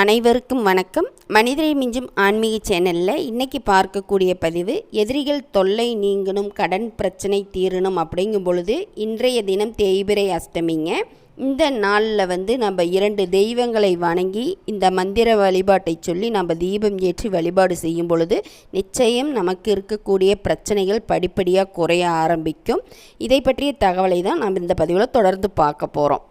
அனைவருக்கும் வணக்கம். மனிதரை மிஞ்சும் ஆன்மீக சேனலில் இன்றைக்கி பார்க்கக்கூடிய பதிவு எதிரிகள் தொல்லை நீங்கணும் கடன் பிரச்சனை தீரணும் அப்படிங்கும் பொழுது இன்றைய தினம் தேய்பிரை அஷ்டமிங்க. இந்த நாளில் வந்து நம்ம இரண்டு தெய்வங்களை வணங்கி இந்த மந்திர வழிபாட்டை சொல்லி நம்ம தீபம் ஏற்றி வழிபாடு செய்யும் பொழுது நிச்சயம் நமக்கு இருக்கக்கூடிய பிரச்சனைகள் படிப்படியாக குறைய ஆரம்பிக்கும். இதை பற்றிய தகவலை தான் நம்ம இந்த பதிவில் தொடர்ந்து பார்க்க போகிறோம்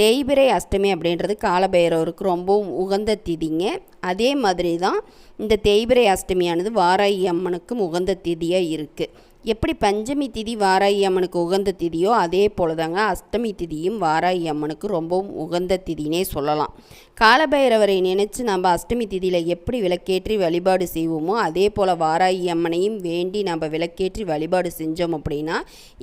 தேய்பிரை அஷ்டமி அப்படின்றது காலபைரவருக்கு ரொம்பவும் உகந்த திதிங்க. அதே மாதிரி தான் இந்த தேய்பிரை அஷ்டமியானது வாராயி அம்மனுக்கும் உகந்த திதியாக இருக்குது எப்படி பஞ்சமி திதி வாராயி அம்மனுக்கு உகந்த திதியோ அதே போல தாங்க அஷ்டமி திதியும் வாராயி அம்மனுக்கு ரொம்பவும் உகந்த திதினே சொல்லலாம். காலபைரவரை நினச்சி நம்ம அஷ்டமி திதியில் எப்படி விளக்கேற்றி வழிபாடு செய்வோமோ அதே போல் வாராயி அம்மனையும் வேண்டி நம்ம விளக்கேற்றி வழிபாடு செஞ்சோம் அப்படின்னா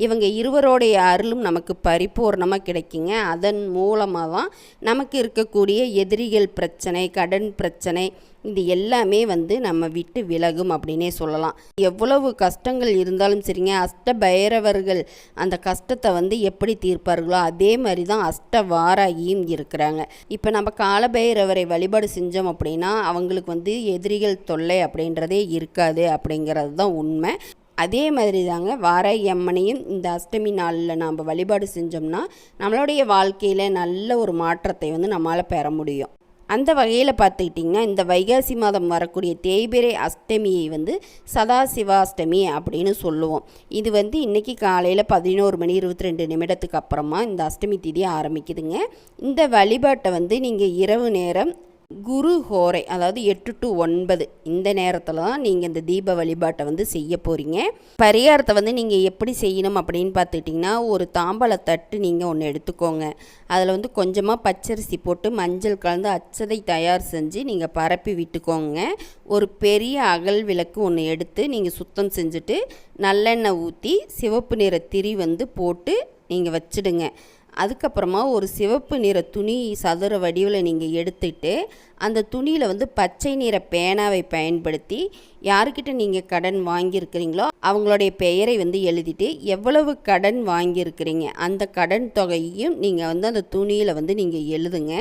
இவங்க இருவரோடைய அருளும் நமக்கு பரிபூர்ணமாக கிடைக்குங்க. அதன் மூலமாக தான் நமக்கு இருக்கக்கூடிய எதிரிகள் பிரச்சனை கடன் பிரச்சனை இது எல்லாமே வந்து நம்ம விட்டு விலகும் அப்படின்னே சொல்லலாம். எவ்வளவு கஷ்டங்கள் இருந்தாலும் சரிங்க அஷ்ட பைரவர்கள் அந்த கஷ்டத்தை வந்து எப்படி தீர்ப்பார்களோ அதே மாதிரி தான் அஷ்ட வாராகியும் இருக்கிறாங்க. இப்போ நம்ம காலபைரவரை வழிபாடு செஞ்சோம் அப்படின்னா அவங்களுக்கு வந்து எதிரிகள் தொல்லை அப்படின்றதே இருக்காது அப்படிங்கிறது தான் உண்மை. அதே மாதிரி தாங்க வாராகி அம்மனையும் இந்த அஷ்டமி நாளில் நாம் வழிபாடு செஞ்சோம்னா நம்மளுடைய வாழ்க்கையில் நல்ல ஒரு மாற்றத்தை வந்து நம்மளால் பெற முடியும். அந்த வகையில் பார்த்துக்கிட்டிங்கன்னா இந்த வைகாசி மாதம் வரக்கூடிய தேய்பிரை அஷ்டமியை வந்து சதாசிவாஷ்டமி அப்படின்னு சொல்லுவோம். இது வந்து இன்றைக்கி காலையில் பதினோரு மணி இருபத்தி ரெண்டு நிமிடத்துக்கு அப்புறமா இந்த அஷ்டமி திதி ஆரம்பிக்குதுங்க. இந்த வழிபாட்டை வந்து நீங்கள் இரவு நேரம் குரு ஹோரை அதாவது எட்டு டு ஒன்பது இந்த நேரத்தில் தான் நீங்கள் இந்த தீப வழிபாட்டை வந்து செய்ய போகிறீங்க பரிகாரத்தை வந்து நீங்கள் எப்படி செய்யணும் அப்படின்னு பார்த்துக்கிட்டிங்கன்னா ஒரு தாம்பழ தட்டு நீங்கள் ஒன்று எடுத்துக்கோங்க. அதில் வந்து கொஞ்சமாக பச்சரிசி போட்டு மஞ்சள் கலந்து அச்சதை தயார் செஞ்சு நீங்கள் பரப்பி விட்டுக்கோங்க. ஒரு பெரிய அகல் விளக்கு ஒன்று எடுத்து நீங்கள் சுத்தம் செஞ்சுட்டு நல்லெண்ணெய் ஊற்றி சிவப்பு நிற திரி வந்து போட்டு நீங்கள் வச்சிடுங்க. அதுக்கப்புறமா ஒரு சிவப்பு நிற துணி சதுர வடிவில் நீங்கள் எடுத்துட்டு அந்த துணியில் வந்து பச்சை நிற பேனாவை பயன்படுத்தி யாருக்கிட்ட நீங்கள் கடன் வாங்கியிருக்கிறீங்களோ அவங்களுடைய பெயரை வந்து எழுதிட்டு எவ்வளவு கடன் வாங்கியிருக்கிறீங்க அந்த கடன் தொகையையும் நீங்கள் வந்து அந்த துணியில் வந்து நீங்கள் எழுதுங்க.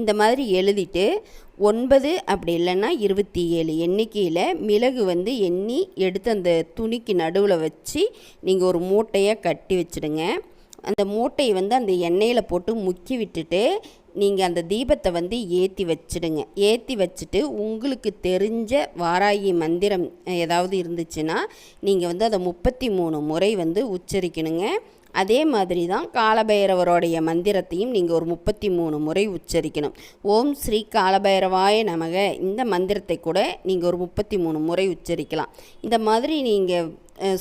இந்த மாதிரி எழுதிட்டு ஒன்பது அப்படி இல்லைன்னா இருபத்தி ஏழு எண்ணிக்கையில் மிளகு வந்து எண்ணி எடுத்து அந்த துணிக்கு நடுவில் வச்சு நீங்கள் ஒரு மூட்டையாக கட்டி வச்சுடுங்க. அந்த மூட்டையை வந்து அந்த எண்ணெயில் போட்டு முக்கி விட்டுட்டு நீங்கள் அந்த தீபத்தை வந்து ஏற்றி வச்சுடுங்க. ஏற்றி வச்சுட்டு உங்களுக்கு தெரிஞ்ச வாராகி மந்திரம் ஏதாவது இருந்துச்சுன்னா நீங்கள் வந்து அதை முப்பத்தி மூணு முறை வந்து உச்சரிக்கணுங்க. அதே மாதிரி தான் காலபைரவருடைய மந்திரத்தையும் நீங்கள் ஒரு முப்பத்தி மூணு முறை உச்சரிக்கணும். ஓம் ஸ்ரீ காலபைரவாய நமக. இந்த மந்திரத்தை கூட நீங்கள் ஒரு முப்பத்தி மூணு முறை உச்சரிக்கலாம். இந்த மாதிரி நீங்கள்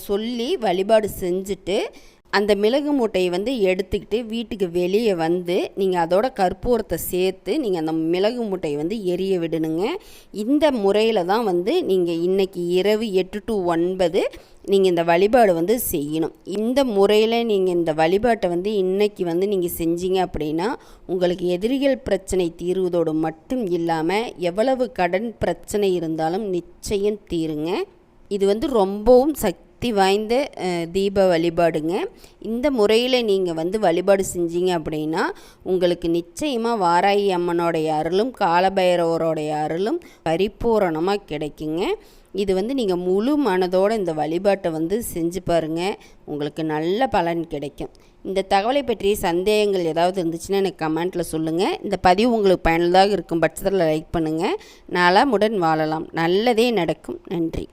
சொல்லி வழிபாடு செஞ்சுட்டு அந்த மிளகு மூட்டையை வந்து எடுத்துக்கிட்டு வீட்டுக்கு வெளியே வந்து நீங்கள் அதோட கற்பூரத்தை சேர்த்து நீங்கள் அந்த மிளகு மூட்டையை வந்து எரிய விடணுங்க. இந்த முறையில் தான் வந்து நீங்கள் இன்றைக்கி இரவு எட்டு டு ஒன்பது நீங்கள் இந்த வழிபாடு வந்து செய்யணும். இந்த முறையில் நீங்கள் இந்த வழிபாட்டை வந்து இன்றைக்கி வந்து நீங்கள் செஞ்சீங்க அப்படின்னா உங்களுக்கு எதிரிகள் பிரச்சனை தீர்வதோடு மட்டும் இல்லாமல் எவ்வளவு கடன் பிரச்சனை இருந்தாலும் நிச்சயம் தீருங்க. இது வந்து ரொம்பவும் சக்தி சக்தி வாய்ந்த தீப வழிபாடுங்க. இந்த முறையில் நீங்கள் வந்து வழிபாடு செஞ்சீங்க அப்படின்னா உங்களுக்கு நிச்சயமாக வாராயி அம்மனோடைய அருளும் காலபைரவரோடைய அருளும் பரிபூரணமாக கிடைக்குங்க. இது வந்து நீங்கள் முழு மனதோடு இந்த வழிபாட்டை வந்து செஞ்சு பாருங்கள் உங்களுக்கு நல்ல பலன் கிடைக்கும். இந்த தகவலை பற்றிய சந்தேகங்கள் ஏதாவது இருந்துச்சுன்னா எனக்கு கமெண்ட்டில் சொல்லுங்கள் இந்த பதிவு உங்களுக்கு பயனுள்ளதாக இருக்கும் பட்சத்தில் லைக் பண்ணுங்கள் நலமுடன் வாழலாம். நல்லதே நடக்கும். நன்றி.